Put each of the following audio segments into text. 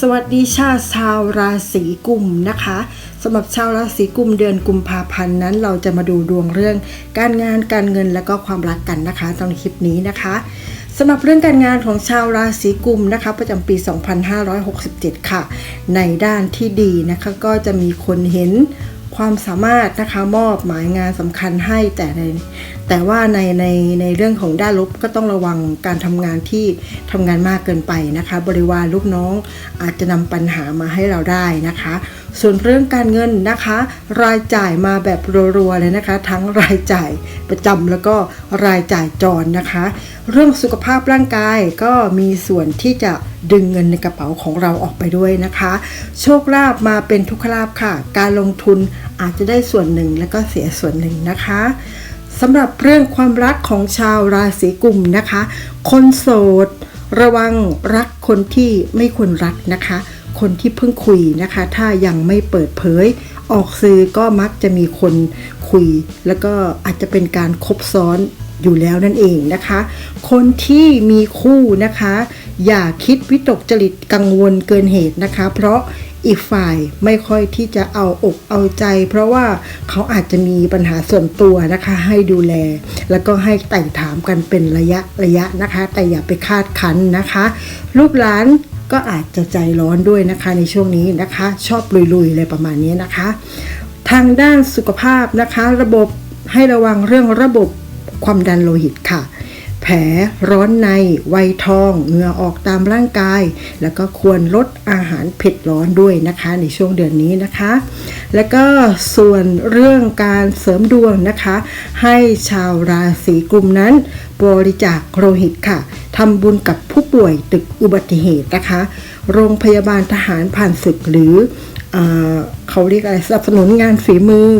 สวัสดีชาชาวราศีกุมนะคะสำหรับชาวราศีกุมเดือนกุมภาพันธ์นั้น เราจะมาดูดวงเรื่อง การงานการเงินและก็ความรักกันนะคะตอนคลิปนี้นะคะสำหรับเรื่องการงานของชาวราศีกุมนะคะ ประจำปี 2567 ค่ะ ในด้านที่ดีนะคะก็จะมีคนเห็นความสามารถนะคะมอบหมายงานสำคัญให้แต่ใน แต่ว่าในในในเรื่องของด้านลบก็ต้องระวังการทำงานที่ทำงานมากเกินไปนะคะ บริวารลูกน้องอาจจะนำปัญหามาให้เราได้นะคะ ส่วนเรื่องการเงินนะคะ รายจ่ายมาแบบรัวๆเลยนะคะ ทั้งรายจ่ายประจำแล้วก็รายจ่ายจรนะคะ เรื่องสุขภาพร่างกายก็มีส่วนที่จะดึงเงินในกระเป๋าของเราออกไปด้วยนะคะ โชคลาภมาเป็นทุกขลาภค่ะ การลงทุนอาจจะได้ส่วนหนึ่งแล้วก็เสียส่วนหนึ่งนะคะ สำหรับเรื่องความรักของชาวราศีกุมนะคะ คนโสด ระวังรักคนที่ไม่ควรรักนะคะ คนที่เพิ่งคุยนะคะ ถ้ายังไม่เปิดเผย ออกสื่อก็มักจะมีคนคุย แล้วก็อาจจะเป็นการคบซ้อนอยู่แล้วนั่นเองนะคะ คนที่มีคู่นะคะ อย่าคิดวิตกจริตกังวลเกินเหตุนะคะ เพราะ อีกฝ่ายไม่ค่อยที่จะเอาอกเอาใจ เพราะว่าเขาอาจจะมีปัญหาส่วนตัวนะคะ ให้ดูแล แล้วก็ให้ไต่ถามกันเป็นระยะระยะนะคะ แต่อย่าไปคาดคั้นนะคะ ลูกหลานก็อาจจะใจร้อนด้วยนะคะในช่วงนี้นะคะ ชอบลุยๆเลยประมาณนี้นะคะ ทางด้านสุขภาพนะคะ ระบบให้ระวังเรื่องระบบความดันโลหิตค่ะ แผลร้อนในไวยทองเหงื่อออกตามร่างกาย แล้วก็ควรลดอาหารเผ็ดร้อนด้วยนะคะ ในช่วงเดือนนี้นะคะ แล้วก็ส่วนเรื่องการเสริมดวงนะคะ ให้ชาวราศีกลุ่มนั้น บริจาคโลหิตค่ะทำบุญกับผู้ป่วยตึกอุบัติเหตุนะคะ โรงพยาบาลทหารผ่านศึกหรือเอเขาเรียกอะไรสนับสนุนงานฝีมือ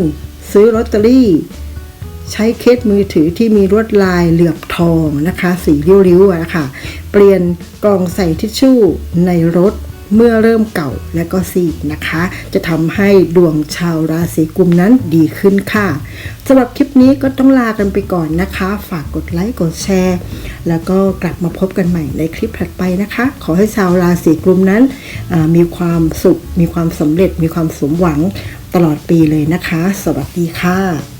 ซื้อลอตเตอรี่ ใช้เคสมือถือที่มีลวดลายเหลือบทองนะคะ สีริ้วๆอะค่ะเปลี่ยนกล่องใส่ทิชชู่ในรถเมื่อเริ่มเก่าและก็ซีดนะคะ จะทำให้ดวงชาวราศีกุมนั้นดีขึ้นค่ะสำหรับคลิปนี้ก็ต้องลากันไปก่อนนะคะ ฝากกดไลค์กดแชร์ แล้วก็กลับมาพบกันใหม่ในคลิปถัดไปนะคะ ขอให้ชาวราศีกุมนั้นมีความสุข มีความสำเร็จ มีความสมหวังตลอดปีเลยนะคะ สวัสดีค่ะ